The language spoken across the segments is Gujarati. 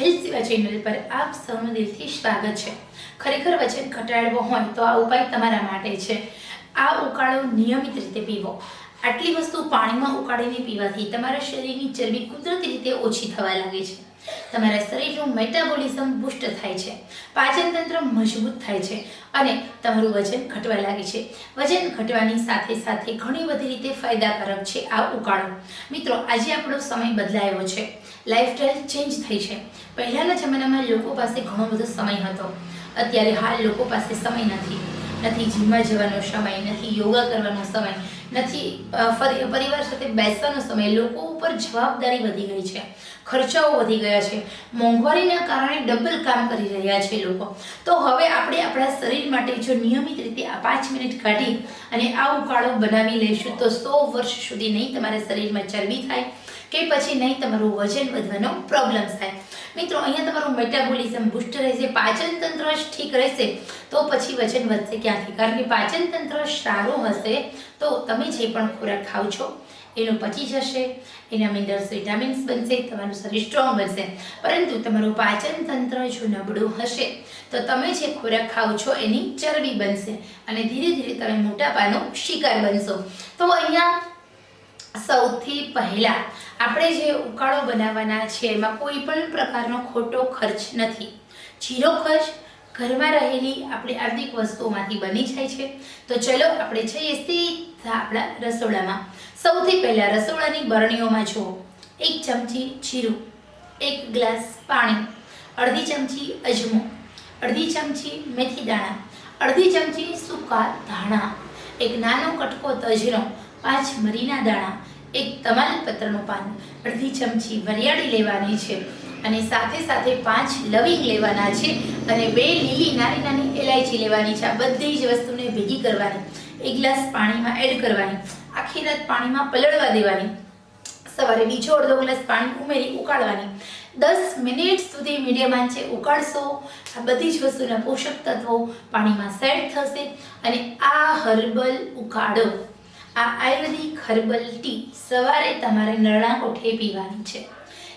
હેલ્થ સેવા ચેનલ પર આપ સૌનું દિલથી સ્વાગત છે. ખરેખર વજન ઘટાડવો હોય તો આ ઉપાય તમારા માટે છે. આ ઉકાળો નિયમિત રીતે પીવો. આટલી વસ્તુ પાણીમાં ઉકાળીને પીવાથી તમારા શરીરની ચરબી કુદરતી રીતે ઓછી થવા લાગે છે. તમારા શરીરનું મેટાબોલિઝમ બુસ્ટ થાય છે. પાચન તંત્ર મજબૂત થાય છે અને તમારું વજન ઘટવા લાગે છે. વજન ઘટવાની સાથે સાથે ઘણી બધી રીતે ફાયદાકારક છે આ ઉકાળો. મિત્રો, આજે આપણો સમય બદલાયો છે. લાઈફસ્ટાઈલ ચેન્જ થઈ છે. પહેલાંના જમાનામાં લોકો પાસે ઘણો બધો સમય હતો. અત્યારે હાલ લોકો પાસે સમય નથી. નથી જીમમાં જવાનો સમય, નથી યોગા કરવાનો સમય નથી પરિવાર સાથે બેસવાનો સમય લોકો ઉપર જવાબદારી વધી ગઈ છે, ખર્ચાઓ વધી ગયા છે, મોંઘવારીના કારણે ડબલ કામ કરી રહ્યા છે લોકો. તો હવે આપણે આપણા શરીર માટે જો નિયમિત રીતે આ પાંચ મિનિટ કાઢી અને આ ઉકાળો બનાવી લઈશું, તો સો વર્ષ સુધી નહીં તમારા શરીરમાં ચરબી થાય કે પછી નહીં તમારું વજન વધવાનો પ્રોબ્લેમ થાય. મિત્રો, અહીંયા તમારું મેટાબોલિઝમ બુસ્ટ રહેશે, પાચન તંત્ર ઠીક રહેશે, તો પછી વજન વધશે ક્યાંથી? કારણ કે પાચન તંત્ર સારું હશે, તો તમે જે પણ ખોરાક ખાવ છો, એનું પચી જશે, એના મિનરલ્સ વિટામિન્સ બનશે, તમારું શરીર સ્ટ્રોંગ બનશે. પરંતુ તમારું પાચન તંત્ર જો નબળું હશે, તો તમે જે ખોરાક ખાવ છો, એની ચરબી બનશે અને ધીરે ધીરે તમે મોટાપાનો શિકાર બનશો. તો અહીંયા સૌથી પહેલાં આપણે જે ઉકાળો બનાવવાના છે, એમાં કોઈ પણ પ્રકારનો ખોટો ખર્ચ નથી. જીરો ખર્ચ ઘરમાં રહેલી આપણી આર્થિક વસ્તુઓમાંથી બની જાય છે. તો ચલો આપણે જઈએ સીધા આપણા રસોડામાં. સૌથી પહેલાં રસોડાની બરણીઓમાં જુઓ. એક ચમચી જીરું, એક ગ્લાસ પાણી, અડધી ચમચી અજમો, અડધી ચમચી મેથી દાણા, અડધી ચમચી સૂકા ધાણા, એક નાનો કટકો તજનો પાંચ મરીના દાણા એક તમાલપત્રનું પાન, અડધી ચમચી વરિયાળી લેવાની છે અને સાથે સાથે પાંચ લવિંગ લેવાના છે અને બે લીલી નાની નાની એલાયચી લેવાની છે. આ બધી જ વસ્તુને ભેગી કરવાની, એક ગ્લાસ પાણીમાં એડ કરવાની, આખી રાત પાણીમાં પલળવા દેવાની, સવારે બીજો અડધો ગ્લાસ પાણી ઉમેરી ઉકાળવાની. દસ મિનિટ સુધી મીડિયમ આંચે ઉકાળશો. આ બધી જ વસ્તુના પોષક તત્વો પાણીમાં સેટ થશે અને આ હર્બલ ઉકાળો. આ આયુર્વેદિક હર્બલ ટી સવારે તમારે નરણા કોઠે પીવાની છે.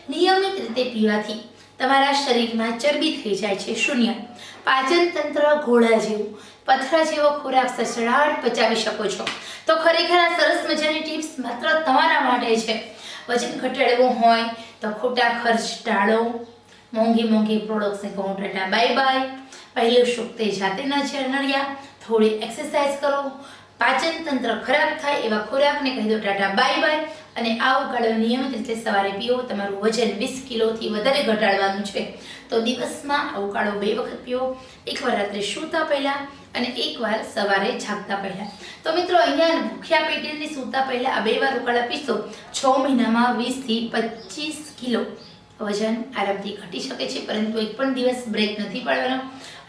નિયમિત રીતે પીવાથી તમારા શરીરમાં ચરબી થઈ જાય છે શૂન્ય. પાચન તંત્ર ઘોડા જેવું, પથરા જેવો ખોરાક સચડાટ પચાવી શકો છો. તો ખરેખર આ સરસ મજાની ટિપ્સ માત્ર તમારા માટે છે. વજન ઘટાડવું હોય તો ખોટા ખર્ચ ટાળો. મોંઘી મોંઘી પ્રોડક્ટ્સને કહું ટાટા બાય બાય. પહેલું સુખ તે જાતે ન નડ્યા થોડી એક્સરસાઇઝ કરો. પાચન તંત્ર ખરાબ થાય એવા ખોરાકને કહી દો ટાટા, બાય બાય. અને આ ઉકાળો નિયમિત રીતે સવારે પીવો, તમારું વજન વીસ કિલોથી વધારે ઘટાડવાનું છે. તો દિવસમાં આ બે વખત પીવો. એકવાર રાત્રે સૂતા પહેલાં અને એકવાર સવારે જાગતા પહેલાં. તો મિત્રો, અહીંયા ભૂખ્યા પેટેને સૂતા પહેલાં આ બે વાર ઉકાળા પીશો. છ મહિનામાં વીસથી પચીસ કિલો. વજન આરામથી ઘટી શકે છે, પરંતુ એક પણ દિવસ બ્રેક નથી પાડવાનો.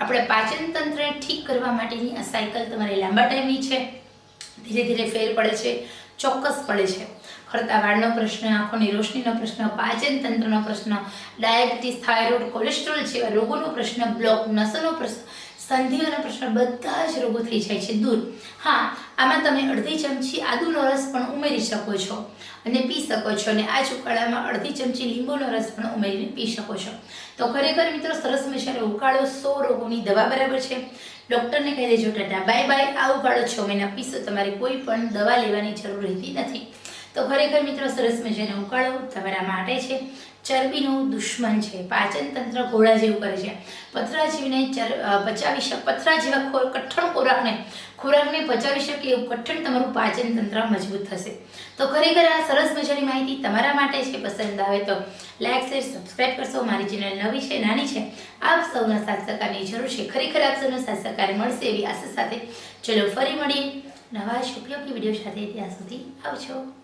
આપણે પાચન તંત્રને ઠીક કરવા માટેની આ સાયકલ તમારે લાંબા ટાઈમની છે. ધીરે ધીરે ફેર પડે છે, ચોક્કસ પડે છે. ખરતા વાળનો પ્રશ્ન, આંખોની રોશનીનો પ્રશ્ન, પાચન તંત્રનો પ્રશ્ન, ડાયાબિટીસ, થાઇરોઇડ, કોલેસ્ટ્રોલ જેવા રોગોનો પ્રશ્ન, બ્લોક નસોનો પ્રશ્ન સંધિઓનો પ્રશ્ન બધા જ રોગો થઈ જાય છે. દૂર હા, આમાં તમે અડધી ચમચી આદુનો રસ પણ ઉમેરી શકો છો અને પી શકો છો અને આ ઉકાળામાં અડધી ચમચી લીંબુનો રસ પણ ઉમેરીને પી શકો છો. તો ખરેખર મિત્રો સરસ મજાનો ઉકાળો સો રોગોની દવા બરાબર છે. ડૉક્ટરને કહી દેજો, ટાટા, બાય બાય. આ ઉકાળો છ મહિના પીશો. તમારે કોઈ પણ દવા લેવાની જરૂર રહેતી નથી. તો ખરેખર મિત્રો સરસ મજાનો ઉકાળો તમારા માટે છે. ચરબીનું દુશ્મન છે. પાચન તંત્ર ઘોડા જેવું કરે છે. પથરા ચર પચાવી શક, પથરા જેવા કઠણ ખોરાકને ખોરાકને પચાવી શકે એવું કઠણ તમારું પાચન તંત્ર મજબૂત થશે. તો ખરેખર આ સરસ મજાની માહિતી તમારા માટે છે. પસંદ આવે તો લાઈક, શેર સબસ્ક્રાઈબ કરશો. મારી ચેનલ નવી છે, નાની છે, આપ સૌના સાથ સહકારની જરૂર છે. ખરેખર આપ સૌનો સાથ સહકાર મળશે એવી આશા સાથે. ચલો ફરી મળીએ નવા જ ઉપયોગી વીડિયો સાથે ત્યાં સુધી આવજો.